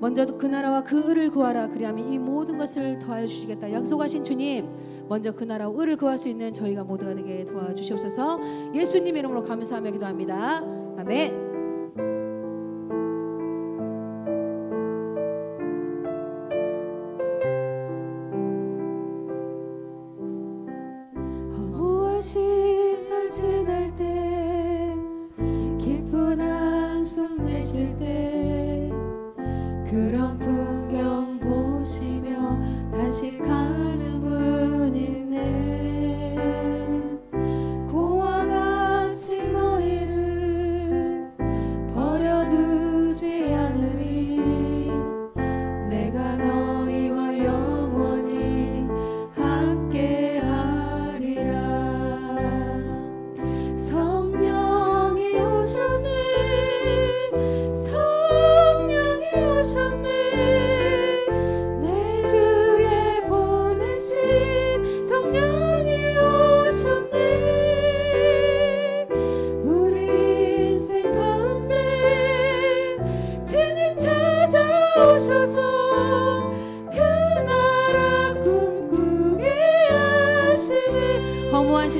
먼저 그 나라와 그 을을 구하라. 그리하면 이 모든 것을 더하여 주시겠다. 약속하신 주님 먼저 그 나라와 을을 구할 수 있는 저희가 모두가 되게 도와주시옵소서. 예수님 이름으로 감사하며 기도합니다. 아멘.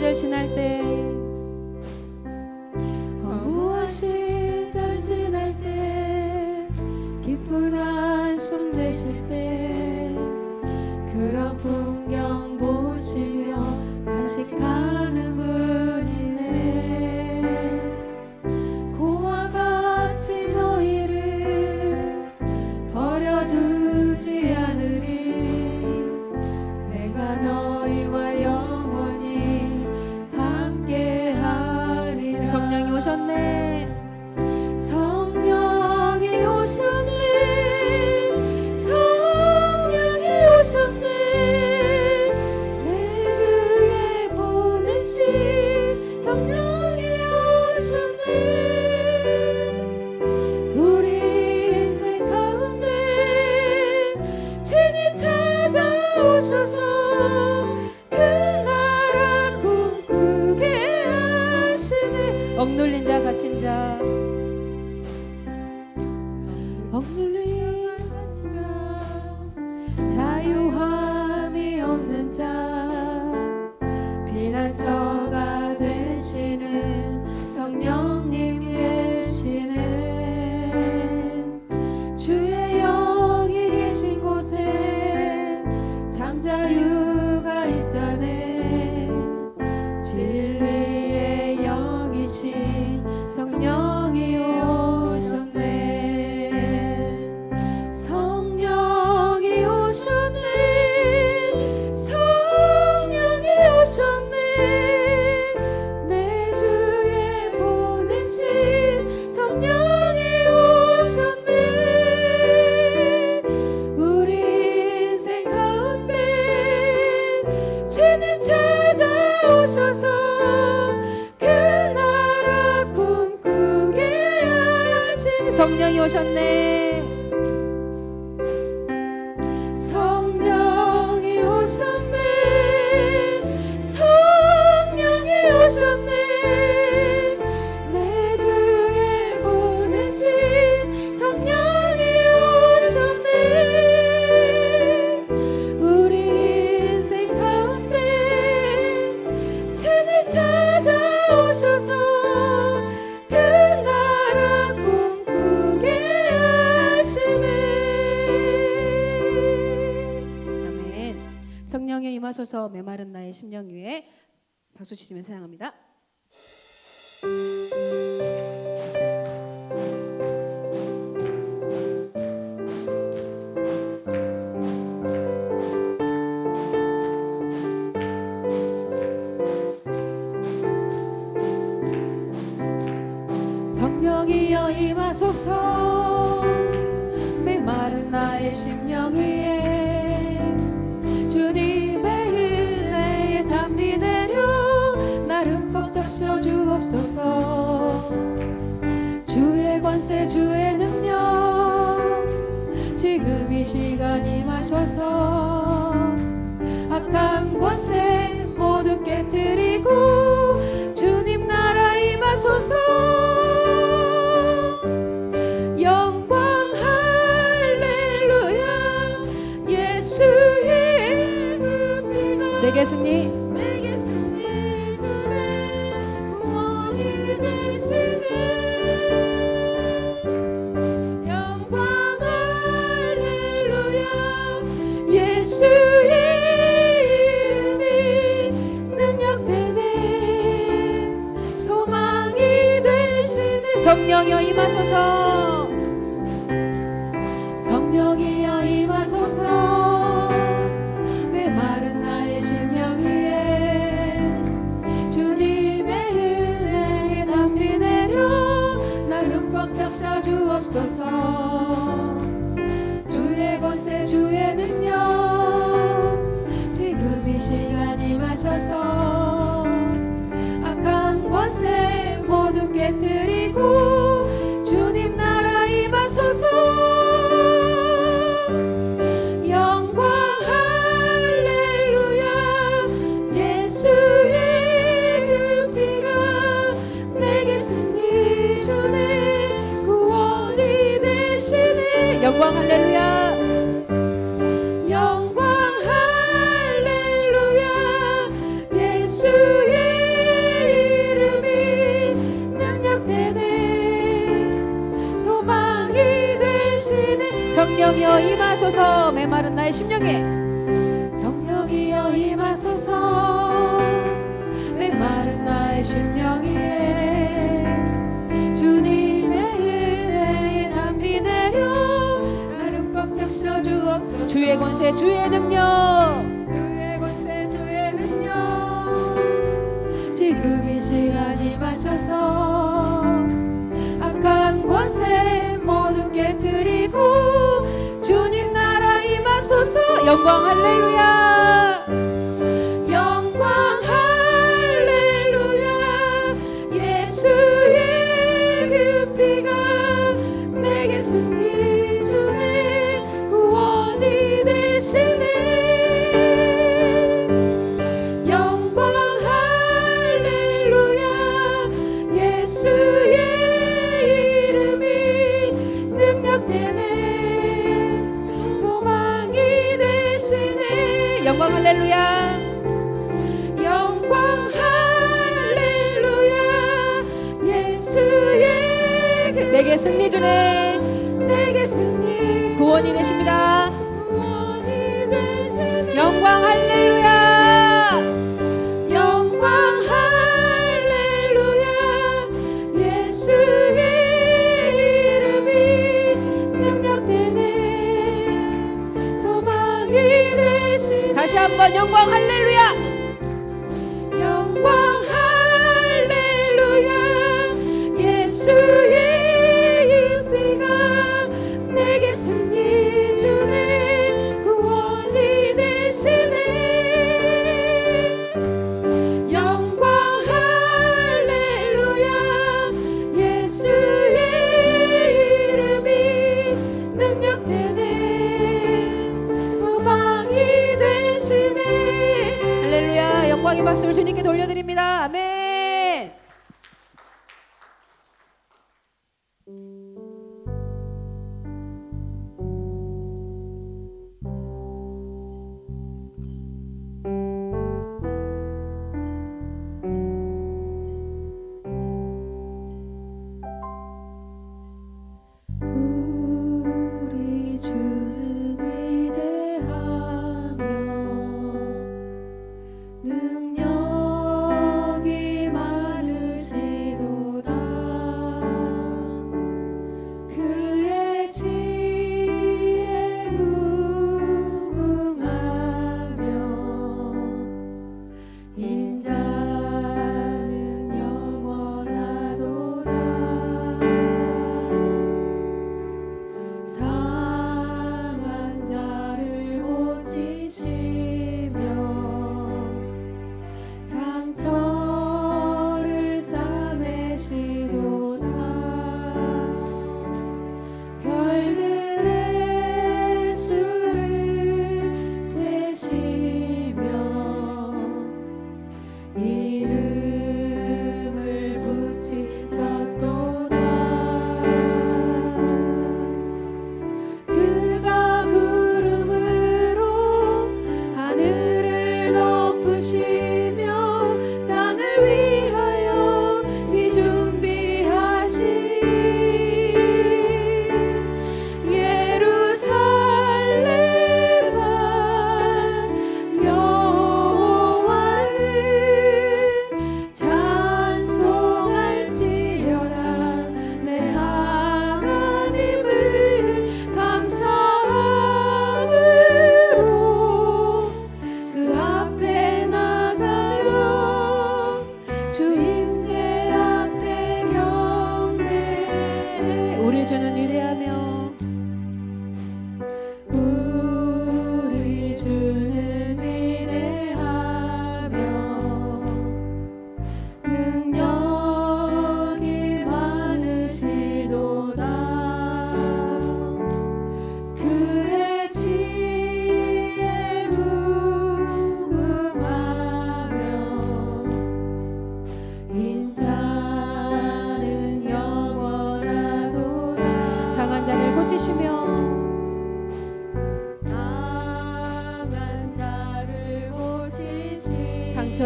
대신할 때. do you 성령이 오셨네. 동하소서 메마른 나의 심령 위에 박수 치시면서 향합니다. 성령이여 임하소서 메마른 나의 심령 시간이 마셔서 악한 권세 모두 깨뜨리고 주님 나라 임하소서. 되겠습니 권세 주의 능력. 주의 권세 주의 능력. 지금 이 시간이 마셔서 악한 권세 모든 깨뜨리고 주님 나라 임하소서. 영광 할렐루야. 감사합니다. 영광 할렐루야. 영광 할렐루야. 예수의 이름이 능력되네. 소망이 되시 다시 한번 영광 할렐루야.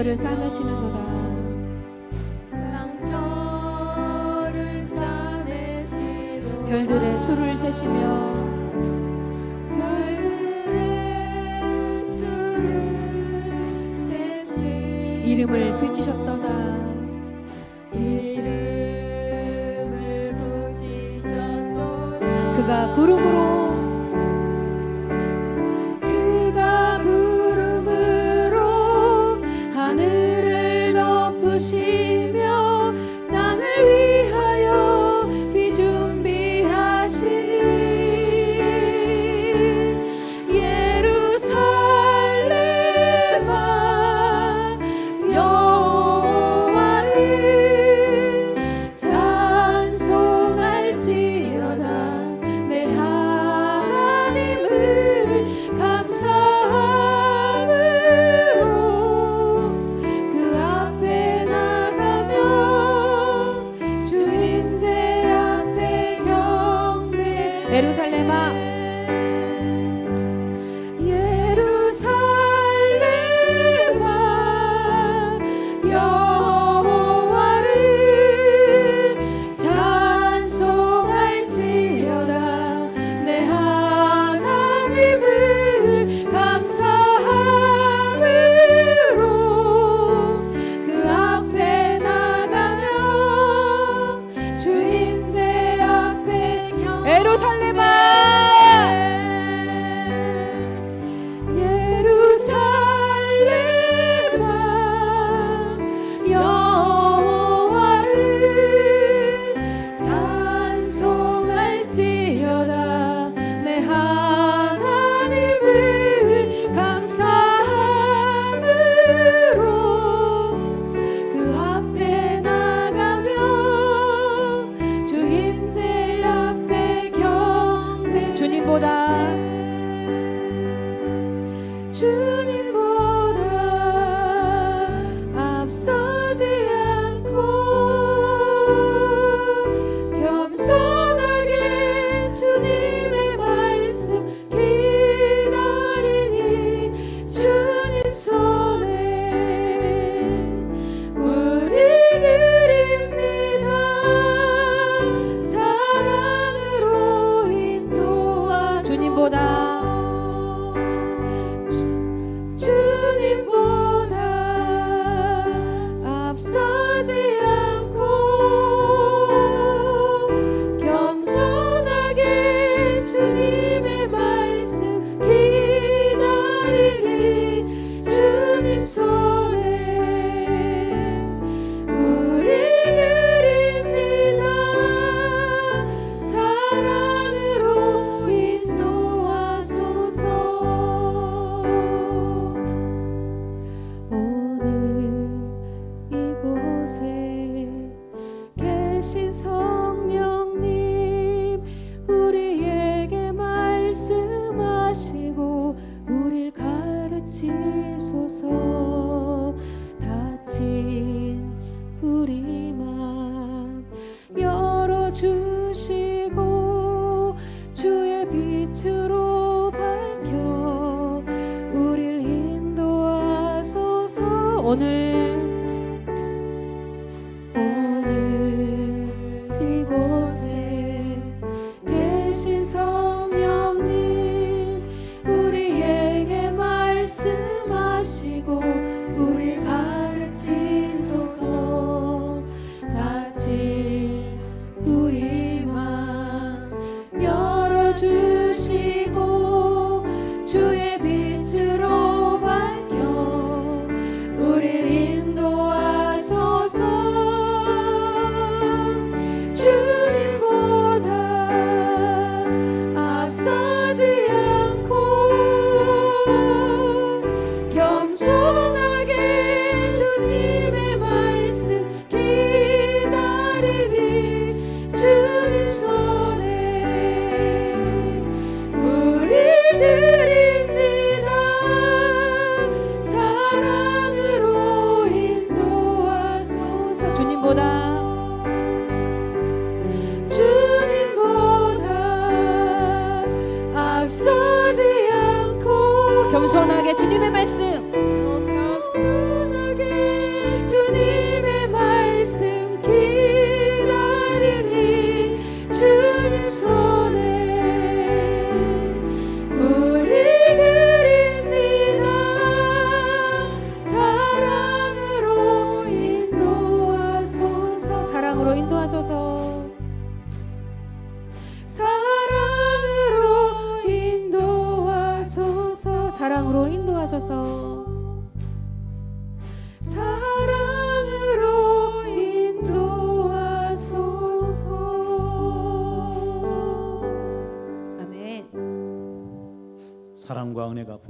상처를 싸매시는도다. 별들의 수를 세시며 별들의 수를 세시 이름을 붙이셨도다 이름을 붙이셨도다 그가 구름으로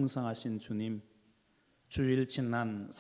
풍성하신 주님, 주일 지난